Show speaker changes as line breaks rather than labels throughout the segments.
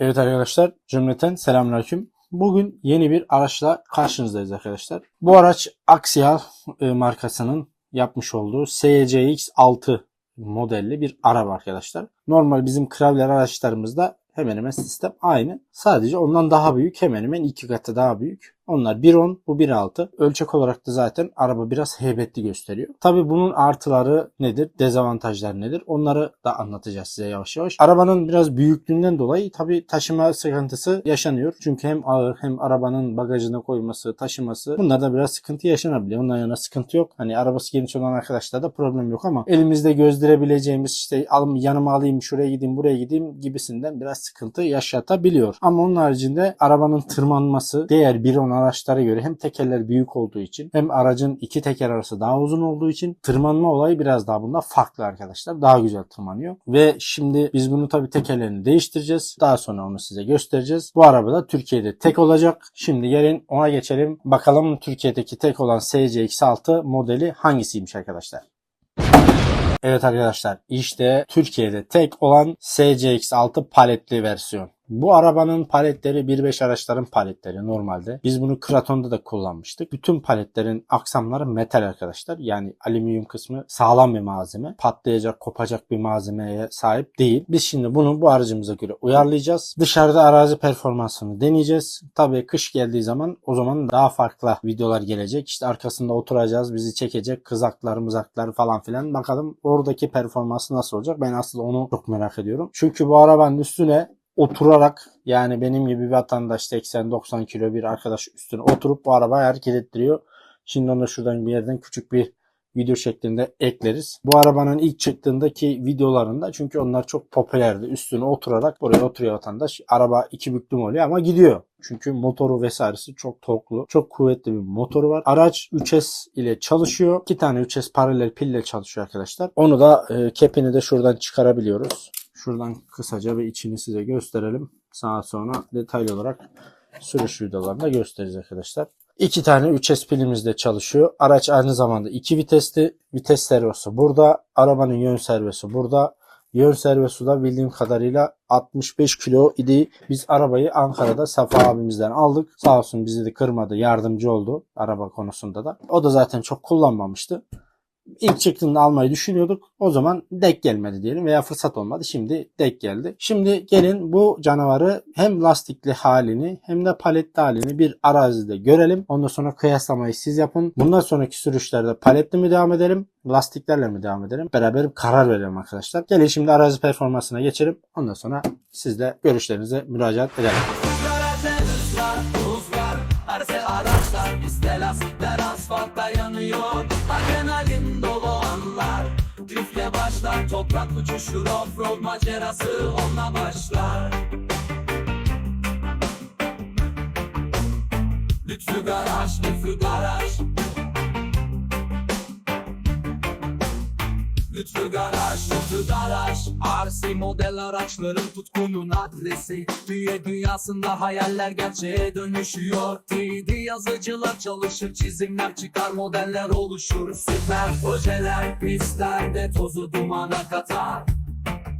Evet arkadaşlar cümleten selamünaleyküm. Bugün yeni bir araçla karşınızdayız arkadaşlar. Bu araç Axial e, markasının yapmış olduğu SCX6 modelli bir araba arkadaşlar. Normal bizim Kravler araçlarımızda hemen hemen sistem aynı. Sadece ondan daha büyük hemen hemen iki katı daha büyük. Onlar 1.10 bu 1.6. Ölçek olarak da zaten araba biraz heybetli gösteriyor. Tabi bunun artıları nedir? Dezavantajlar nedir? Onları da anlatacağız size yavaş yavaş. Arabanın biraz büyüklüğünden dolayı tabi taşıma sıkıntısı yaşanıyor. Çünkü hem ağır hem arabanın bagajına koyması, taşıması bunlarda biraz sıkıntı yaşanabiliyor. Ondan yana sıkıntı yok. Hani arabası geniş olan arkadaşlarda problem yok ama elimizde gözdirebileceğimiz işte alım yanıma alayım, şuraya gideyim, buraya gideyim gibisinden biraz sıkıntı yaşatabiliyor. Ama onun haricinde arabanın tırmanması diğer 1.10 araçlara göre hem tekerler büyük olduğu için hem aracın iki teker arası daha uzun olduğu için tırmanma olayı biraz daha bunda farklı arkadaşlar. Daha güzel tırmanıyor. Ve şimdi biz bunu tabii tekerlerini değiştireceğiz. Daha sonra onu size göstereceğiz. Bu araba da Türkiye'de tek olacak. Şimdi gelin ona geçelim. Bakalım Türkiye'deki tek olan SCX6 modeli hangisiymiş arkadaşlar. Evet arkadaşlar işte Türkiye'de tek olan SCX6 paletli versiyon. Bu arabanın paletleri 1.5 araçların paletleri normalde. Biz bunu Kraton'da da kullanmıştık. Bütün paletlerin aksamları metal arkadaşlar. Yani alüminyum kısmı sağlam bir malzeme. Patlayacak, kopacak bir malzemeye sahip değil. Biz şimdi bunu bu aracımıza göre uyarlayacağız. Dışarıda arazi performansını deneyeceğiz. Tabii kış geldiği zaman o zaman daha farklı videolar gelecek. İşte arkasında oturacağız, bizi çekecek kızaklar, mızaklar falan filan. Bakalım oradaki performansı nasıl olacak? Ben aslında onu çok merak ediyorum. Çünkü bu arabanın üstüne oturarak yani benim gibi bir vatandaş 80-90 kilo bir arkadaş üstüne oturup bu arabayı hareket ettiriyor. Şimdi onu şuradan bir yerden küçük bir video şeklinde ekleriz. Bu arabanın ilk çıktığındaki videolarında çünkü onlar çok popülerdi. Üstüne oturarak buraya oturuyor vatandaş. Araba iki büklüm oluyor ama gidiyor. Çünkü motoru vesairesi çok torklu, çok kuvvetli bir motoru var. Araç 3S ile çalışıyor. İki tane 3S paralel pille çalışıyor arkadaşlar. Onu da e, kepini de şuradan çıkarabiliyoruz. Şuradan kısaca bir içini size gösterelim. Sağa sonra detaylı olarak sürüş videolarında göstereceğiz arkadaşlar. İki tane 3S pilimiz de çalışıyor. Araç aynı zamanda iki vitesli. Vites servosu burada. Arabanın yön servosu burada. Yön servosu da bildiğim kadarıyla 65 kilo idi. Biz arabayı Ankara'da Safa abimizden aldık. Sağ olsun bizi de kırmadı, yardımcı oldu araba konusunda da. O da zaten çok kullanmamıştı ilk çıktığında almayı düşünüyorduk. O zaman dek gelmedi diyelim veya fırsat olmadı. Şimdi dek geldi. Şimdi gelin bu canavarı hem lastikli halini hem de paletli halini bir arazide görelim. Ondan sonra kıyaslamayı siz yapın. Bundan sonraki sürüşlerde paletli mi devam edelim? Lastiklerle mi devam edelim? Beraber karar verelim arkadaşlar. Gelin şimdi arazi performansına geçelim. Ondan sonra siz de görüşlerinize müracaat edelim.
Buzlar, arse araçlar, bizde asfaltta yanıyor. Adrenalin dolu anlar, üfle başlar, toprak uçuşur, offroad macerası onunla başlar. Lütfü garaj, lütfü garaj. Lütfü Garaj, Lütfü Garaj. RC model araçların tutkunun adresi. Büyüye dünyasında hayaller gerçeğe dönüşüyor. 3D yazıcılar çalışır, çizimler çıkar, modeller oluşur. Süper projeler pistlerde tozu dumana katar.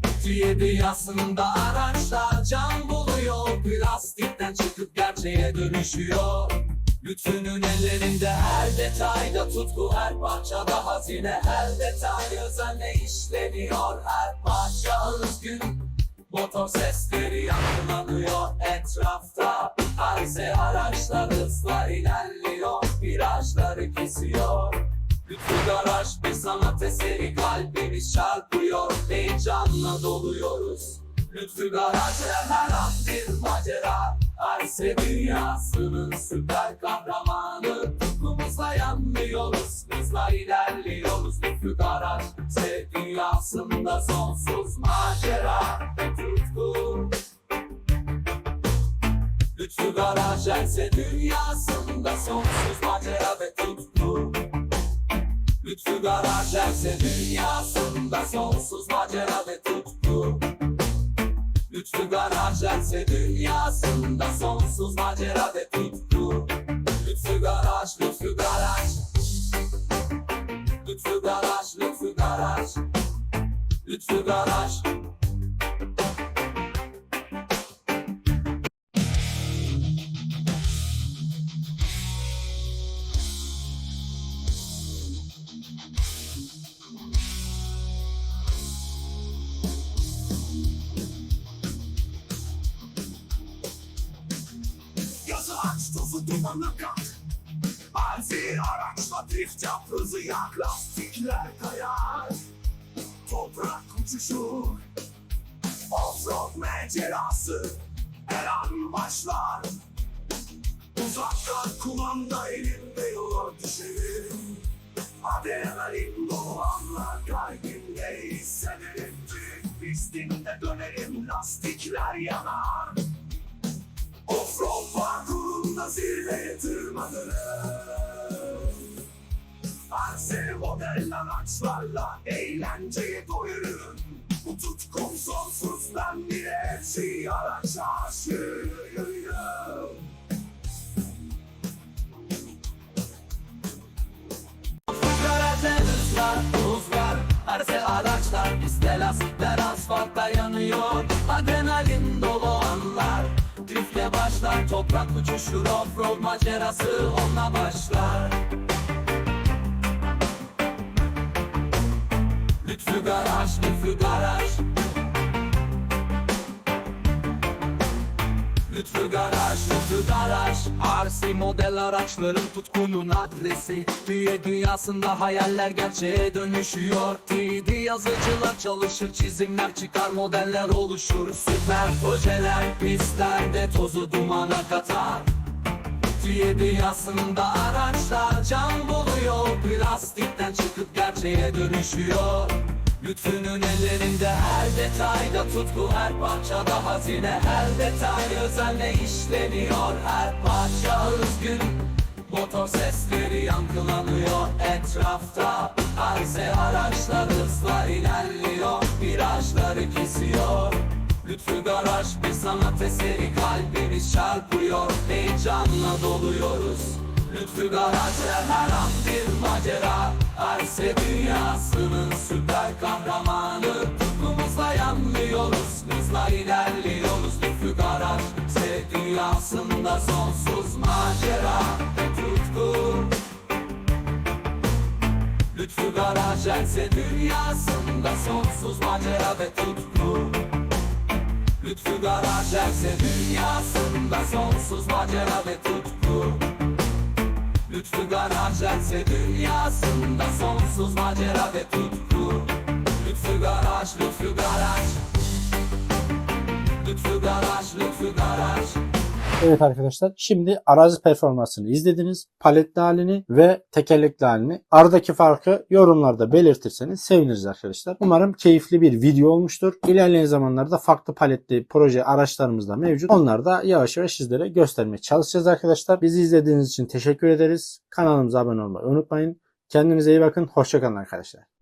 Türkiye dünyasında araçlar can buluyor. Plastikten çıkıp gerçeğe dönüşüyor Lütfünün ellerinde her detayda tutku Her parçada hazine her detay özenle işleniyor? Her parça üzgün Motor sesleri yankılanıyor etrafta Arze araçlar hızla ilerliyor Virajları kesiyor. Lütfü garaj bir sanat eseri kalbimiz çarpıyor. Heyecanla doluyoruz. Lütfü garaj her an bir macera. Arse dünyasının süper dünyasında sonsuz macera ve tutku. Lütfü garaj dünyasında sonsuz macera ve tutku. Lütfü garaj dünyasında sonsuz macera ve tutku. Lütfü garaj dünyasında sonsuz macera ve tutku lüksü garaj. Yazı aç
tozu dumanı kat. Araçla drift yap hızı yak Lastikler kayar. Toprak uçuşur Offroad macerası Her an başlar. Uzaktan kumanda elimde yola düşerim Adrenalin dolu anlar kalbimde hissederim Büyük pistinde dönerim lastikler yanar. Offroad parkurunda zirveye tırmanırım Arse model araçlarla eğlenceye doyururum Bu tutkum sonsuz ben bir şeyi araç aşığıyım
hızlar, buzlar, arse araçlar Piste lastikler asfaltta yanıyor Adrenalin dolu anlar. Driftle başlar, toprak uçuşur Offroad macerası onunla başlar Lütfü garaj, lütfü garaj Lütfü Garaj, Lütfü Garaj RC model araçların tutkunun adresi. Büyü dünyasında hayaller gerçeğe dönüşüyor. 3D yazıcılar çalışır, çizimler çıkar, modeller oluşur. Süper projeler pistlerde tozu dumana katar Türkiye dünyasında araçlar can buluyor. Plastikten çıkıp gerçeğe dönüşüyor. Lütfünün ellerinde her detayda tutku Her parçada hazine. Her detay özenle işleniyor Her parça özgün. Motor sesleri yankılanıyor etrafta Arze araçlar hızla ilerliyor. Virajları kesiyor Lütfü garaj bir sanat eseri kalbimiz çarpıyor Heyecanla doluyoruz. Lütfü garajda her an bir macera. Arse dünyasının süper kahramanı Tutkumuzla yanmıyoruz Hızla ilerliyoruz Lütfü garaj Se dünyasında sonsuz macera. Ve tutku. Lütfü garaj Erse dünyasında sonsuz macera ve tutku Lütfü Garaj Erse dünyasında sonsuz macera ve tutku. Lütfü Garaj Erse dünyasında sonsuz macera ve tutku. Lütfü Garaj, Lütfü Garaj Lütfü Garaj, Lütfü Garaj
Evet arkadaşlar şimdi arazi performansını izlediniz. Paletli halini ve tekerlekli halini. Aradaki farkı yorumlarda belirtirseniz seviniriz arkadaşlar. Umarım keyifli bir video olmuştur. İlerleyen zamanlarda farklı paletli proje araçlarımız da mevcut. Onları da yavaş yavaş sizlere göstermeye çalışacağız arkadaşlar. Bizi izlediğiniz için teşekkür ederiz. Kanalımıza abone olmayı unutmayın. Kendinize iyi bakın. Hoşçakalın arkadaşlar.